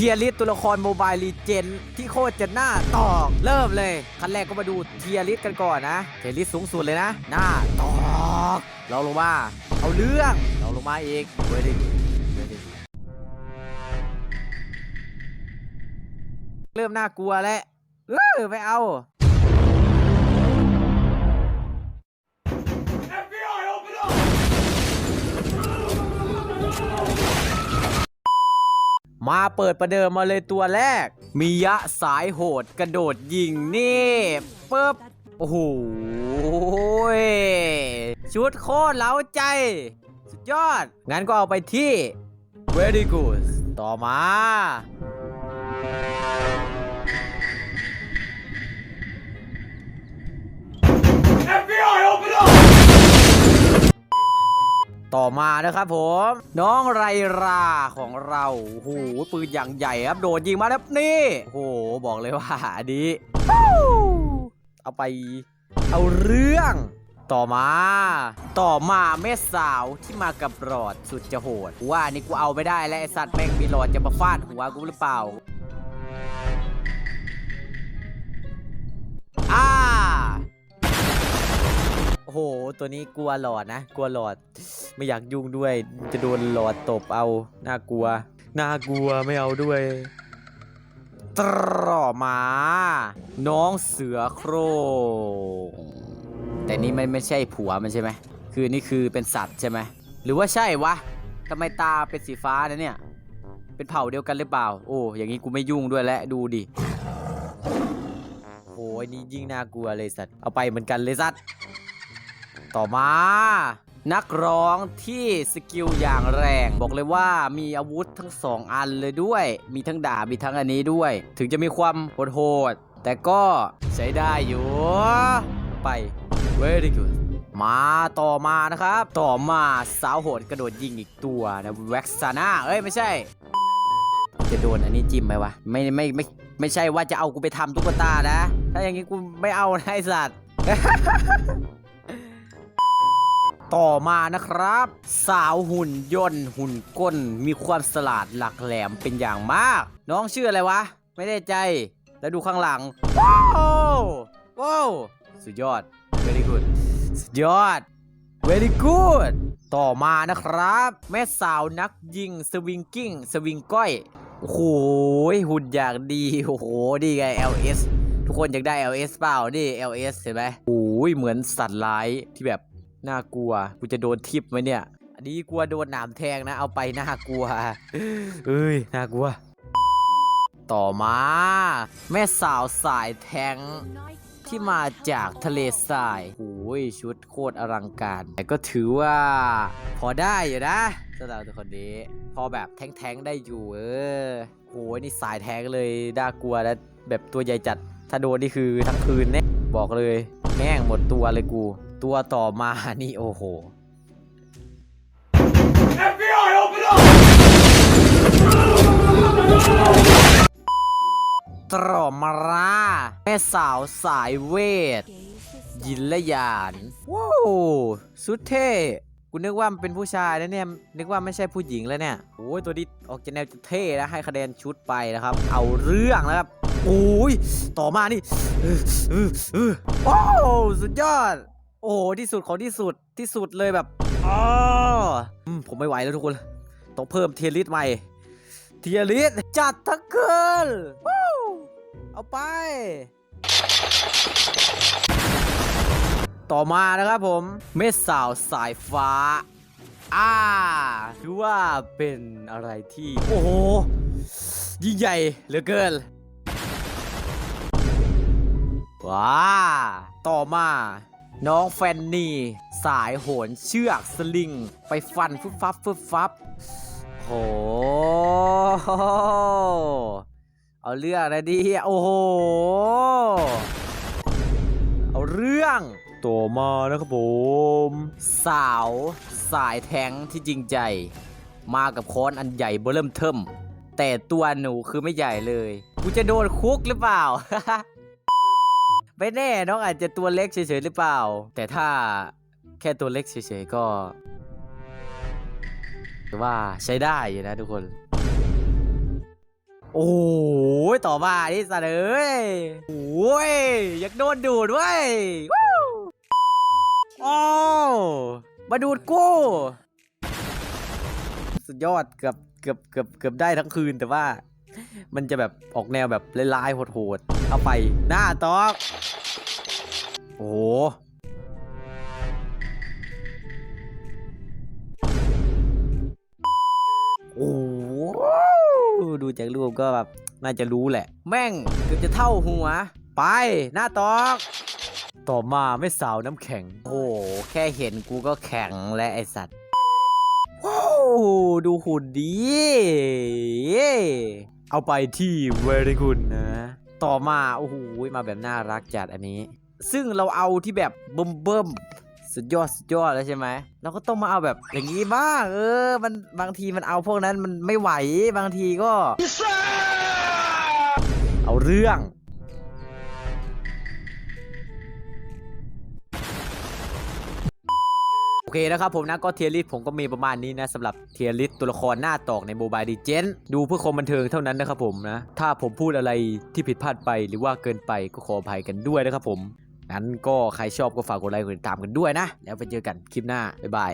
ทียริสตัวละครโมบายลีเจนที่โคตรจะหน้าตอกเริ่มเลยขั้นแรกก็มาดูเทียริสกันก่อนนะเทียริสสูงสุดเลยนะ หน้าตอกเราลงมาเอาเรื่องเราลงมาอีกเว้ยดิเวดิเริ่มน่ากลัวแล้วเออไม่เอา มาเปิดประเดิมมาเลยตัวแรก มียะสายโหดกระโดดยิงนี่ปึ๊บโอ้โหชุดโคตรเล้าใจ สุดยอด งั้นก็เอาไปที่ very good ต่อมา ต่อมานะครับผม น้องไรราของเราโอ้โหปืนอย่างใหญ่ครับ โดดยิงมาแล้วนี่โอ้โหบอกเลยว่าอันนี้เอาไปเอาเรื่องต่อมา ต่อมาแม่สาวที่มากับหลอดสุดจะโหดว่านี่กูเอาไม่ได้แล้วไอสัตว์แม่งมีหลอดจะมาฟาดหัวกูหรือเปล่า โอ้โห ตัวนี้กลัวหลอดนะ กลัวหลอด ไม่อยากยุ่งด้วย จะโดนหลอดตบเอา น่ากลัว น่ากลัวไม่เอาด้วยต่อมา น้องเสือโครงแต่นี่ไม่ไม่ใช่ผัวมันใช่ไหม คือนี่คือเป็นสัตว์ใช่ไหม หรือว่าใช่วะทำไมตาเป็นสีฟ้านะเนี่ย เป็นเผ่าเดียวกันหรือเปล่า โอ้ อย่างนี้กูไม่ยุ่งด้วยแล้วดูดิโอ้ยนี่ยิ่งน่ากลัวเลยสัตว์ เอาไปเหมือนกันเลยสัตว์ ต่อมา นักร้องที่สกิลอย่างแรง บอกเลยว่ามีอาวุธทั้งสองอันเลยด้วย มีทั้งดาบมีทั้งอันนี้ด้วย ถึงจะมีความโหดแต่ก็ใช้ได้อยู่ ไป very good มาต่อมานะครับ ต่อมาสาวโหดกระโดดยิงอีกตัวนะแว็กซาน่าเอ้ยไม่ใช่ จะโดนอันนี้จิ้มไหมวะ ไม่ไม่ไม่ไม่ใช่ว่าจะเอากูไปทำตุ๊กตานะ ถ้าอย่างนี้กูไม่เอานะไอสัตว์ ต่อมานะครับ สาวหุ่นยนต์ หุ่นก้นมีความสลาดหลักแหลมเป็นอย่างมาก น้องชื่ออะไรวะ ไม่แน่ใจ แล้วดูข้างหลัง ว้าวว้าวสุดยอด very good สุดยอด very good ต่อมานะครับ แม่สาวนักยิงสวิงกิ้งสวิงก้อยโอ้โหหุ่นอย่างดีโอ้โหดีไง LS ทุกคนอยากได้ LS เปล่า นี่ LS เห็นไหมโอ้ยเหมือนสัตว์ร้ายที่แบบ น่ากลัว กูจะโดนทิปไหมเนี่ย อันนี้กลัวโดนหนามแทงนะ เอาไปน่ากลัว เอ้ย น่ากลัว ต่อมา แม่สาวสายแทงที่มาจากทะเลทรายโอ้ยชุดโคตรอลังการ แต่ก็ถือว่า พอได้อยู่นะสำหรับตัวคนนี้ พอแบบแท้งๆได้อยู่ เออโอ้ยนี่สายแทงเลยน่ากลัวแล้วแบบตัวใหญ่จัด ถ้าโดนนี่คือทั้งคืนเนี่ยบอกเลย แห้งหมดตัวเลยกู ตัวต่อมานี่โอ้โห FBI, open up! ตรอมาราแม่สาวสายเวท ยินและยานว้าวสุดเท่กูนึกว่ามันเป็นผู้ชายนะเนี่ย นึกว่าไม่ใช่ผู้หญิงแล้วเนี่ย โอ้ยตัวนี้ออกจะแนวจะเท่นะให้คะแนนชุดไปนะครับ เอาเรื่องนะครับ โอ้ยต่อมานี่เออเออเออว้าวสุดยอด โอ้ที่สุดของที่สุดที่สุดเลยแบบอ๋อผมไม่ไหวแล้วทุกคน ต้องเพิ่มเทียริสใหม่ เทียริสจัดทั้งคืนเอาไป ต่อมานะครับผม เมสสาวสายฟ้า อ่าถือว่าเป็นอะไรที่ โอ้โหยิ่งใหญ่เหลือเกิน ว้า ต่อมาน้องแฟนนี่ สายโหนเชือกสลิง ไปฟันฟึบฟับฟึบฟับโห เอาเรื่องนะดิโอ้โห เอาเรื่องต่อมานะครับผม สาวสายแทงที่จริงใจ มากับค้อนอันใหญ่เบอเริ่มเทิมแต่ตัวหนูคือไม่ใหญ่เลย กูจะโดนคุกหรือเปล่า ไม่แน่น้องอาจจะตัวเล็กเฉยๆหรือเปล่า แต่ถ้าแค่ตัวเล็กเฉยๆก็ถือว่าใช้ได้อยู่นะทุกคน โอ้ยต่อมาดิสัตว์เอ้ยโอ้ยอยากโดนดูดเว้ยวู้โอ้มาดูดกูสุดยอดเกือบเกือบเกือบเกือบได้ทั้งคืนแต่ว่า มันจะแบบออกแนวแบบลายๆโหดๆเอาไปหน้าตอกโอ้โหโอ้ดูจากรูปก็แบบน่าจะรู้แหละ แม่งเกือบจะเท่าหัว ไปหน้าตอก ต่อมาไม่สาวน้ำแข็ง โอ้โหแค่เห็นกูก็แข็งและไอสัตว์ว้าวดูหุ่นดี เอาไปที่ very good นะ ต่อมาโอ้โหมาแบบน่ารักจัดอันนี้ ซึ่งเราเอาที่แบบเบิ่มเบิ่มๆสุดยอดสุดยอดแล้วใช่ไหมเราก็ต้องมาเอาแบบอย่างนี้บ้างเออ มันบางทีมันเอาพวกนั้นมันไม่ไหวบางทีก็ เอาเรื่อง โอเคนะครับผมนะก็เทียริสผมก็มีประมาณนี้นะสำหรับเทียริสตัวละครหน้าตอกในโมบายดีเจนดูเพื่อความบันเทิงเท่านั้นนะครับผมนะ ถ้าผมพูดอะไรที่ผิดพลาดไปหรือว่าเกินไปก็ขออภัยกันด้วยนะครับผม งั้นก็ใครชอบก็ฝากกดไลค์กดติดตามกันด้วยนะ แล้วไปเจอกันคลิปหน้า บ๊ายบาย